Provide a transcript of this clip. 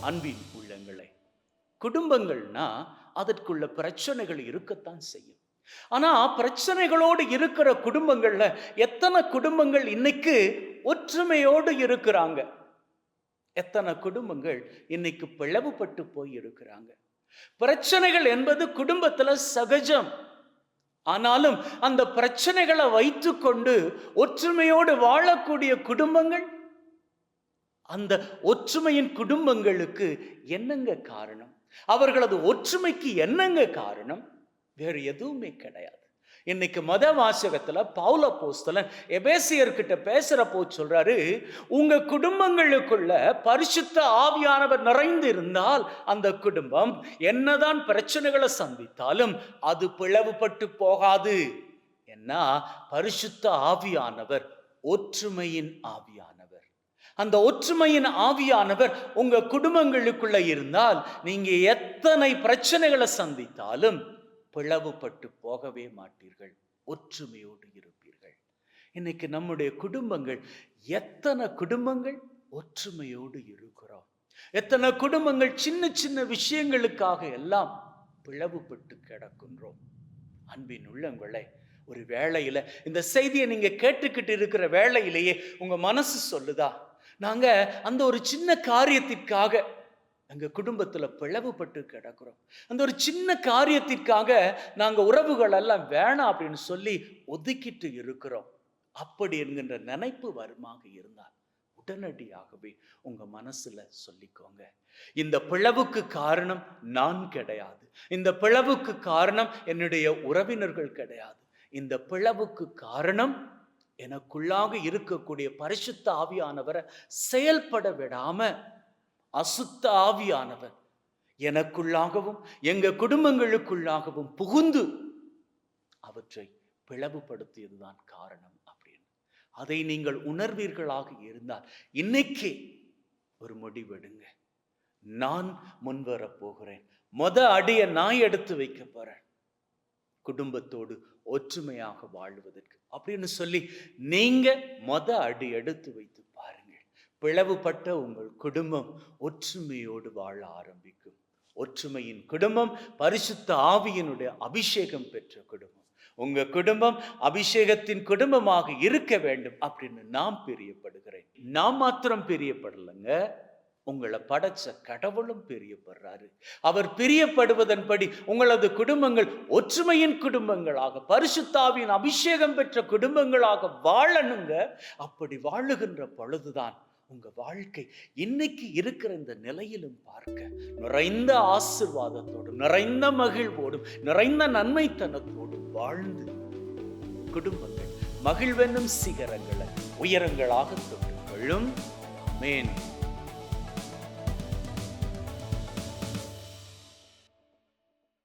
அன்பின் உள்ளங்களை. குடும்பங்கள்னா அதற்குள்ள பிரச்சனைகள் இருக்கத்தான் செய்யும். ஆனா பிரச்சனைகளோடு இருக்கிற குடும்பங்கள்ல எத்தனை குடும்பங்கள் இன்னைக்கு ஒற்றுமையோடு இருக்கிறாங்க? எத்தனை குடும்பங்கள் இன்னைக்கு பிளவுபட்டு போய் இருக்கிறாங்க பிரச்சனைகள் என்பது குடும்பத்துல சகஜம். ஆனாலும் அந்த பிரச்சனைகளை வைத்துக்கொண்டு ஒற்றுமையோடு வாழக்கூடிய குடும்பங்கள் அந்த ஒற்றுமையின் குடும்பங்களுக்கு என்னங்க காரணம்? அவர்களது ஒற்றுமைக்கு என்னங்க காரணம்? வேறு எதுவுமே கிடையாது. இன்னைக்கு மத வாசகத்துல பவுல போஸ்தலன் எபேசியர்கிட்ட பேசுறப்போ சொல்றாரு உங்க குடும்பங்களுக்குள்ள பரிசுத்த ஆவியானவர் நிறைந்து இருந்தால் அந்த குடும்பம் என்னதான் பிரச்சனைகளை சந்தித்தாலும் அது பிளவுபட்டு போகாது. ஏன்னா பரிசுத்த ஆவியானவர் ஒற்றுமையின் ஆவியானவர். அந்த ஒற்றுமையின் ஆவியானவர் உங்க குடும்பங்களுக்குள்ள இருந்தால் நீங்க எத்தனை பிரச்சனைகளை சந்தித்தாலும் பிளவுபட்டு போகவே மாட்டீர்கள். ஒற்றுமையோடு இருப்பீர்கள். இன்னைக்கு நம்முடைய குடும்பங்கள் எத்தனை குடும்பங்கள்? ஒற்றுமையோடு இருக்கிறோம். எத்தனை குடும்பங்கள்? சின்ன சின்ன விஷயங்களுக்காக எல்லாம் பிளவுபட்டு கிடக்கின்றோம். அன்பின் உள்ளங்களை ஒரு வேளையில இந்த செய்தியை நீங்க கேட்டுக்கிட்டு இருக்கிற வேளையிலேயே உங்க மனசு சொல்லுதா? நாங்க அந்த ஒரு சின்ன காரியத்திற்காக எங்க குடும்பத்துல பிளவுபட்டு கிடக்கிறோம். அந்த ஒரு சின்ன காரியத்திற்காக நாங்க உறவுகள் எல்லாம் வேணாம் அப்படின்னு சொல்லி ஒதுக்கிட்டு இருக்கிறோம். அப்படி என்கின்ற நினைப்பு வருமாக இருந்தால் உடனடியாகவே உங்க மனசுல சொல்லிக்கோங்க. இந்த பிளவுக்கு காரணம் நான் கிடையாது. இந்த பிளவுக்கு காரணம் என்னுடைய உறவினர்கள் கிடையாது. இந்த பிளவுக்கு காரணம் எனக்குள்ளாக இருக்கக்கூடிய பரிசுத்த ஆவியானவரை செயல்பட விடாம அசுத்த ஆவியானவர் எனக்குள்ளாகவும் எங்க குடும்பங்களுக்குள்ளாகவும் புகுந்து அவற்றை பிளவுபடுத்தியதுதான் காரணம் அப்படின்னு. அதை நீங்கள் உணர்வீர்களாக இருந்தால் இன்னைக்கே ஒரு முடிவெடுங்க நான் முன்வரப் போகிறேன். மொத அடியை நான் எடுத்து வைக்க போறேன். குடும்பத்தோடு ஒற்றுமையாக வாழ்வதற்கு. அப்படின்னு சொல்லி நீங்க மொத அடி எடுத்து வைத்து பாருங்கள். பிளவுபட்ட உங்கள் குடும்பம் ஒற்றுமையோடு வாழ ஆரம்பிக்கும். ஒற்றுமையின் குடும்பம் பரிசுத்த ஆவியினுடைய அபிஷேகம் பெற்ற குடும்பம். உங்க குடும்பம் அபிஷேகத்தின் குடும்பமாக இருக்க வேண்டும் அப்படின்னு நான் பிரியப்படுகிறேன். நான் மாத்திரம் பிரியப்படலைங்க. உங்களை படைச்ச கடவுளும் பிரியப்படுறாரு. அவர் பிரியப்படுவதன்படி உங்களது குடும்பங்கள் ஒற்றுமையின் குடும்பங்களாக பரிசுத்தாவின் அபிஷேகம் பெற்ற குடும்பங்களாக வாழணுங்க. அப்படி வாழுகின்ற பொழுதுதான் உங்க வாழ்க்கை இன்னைக்கு இருக்கிற இந்த நிலையிலும் பார்க்க நிறைந்த ஆசிர்வாதத்தோடும் நிறைந்த மகிழ்வோடும் நிறைந்த நன்மைத்தனத்தோடும் வாழ்ந்து குடும்பங்கள் மகிழ்வென்னும் சிகரங்களை உயரங்களாக தொட்டுக்கொள்ளும். மேன்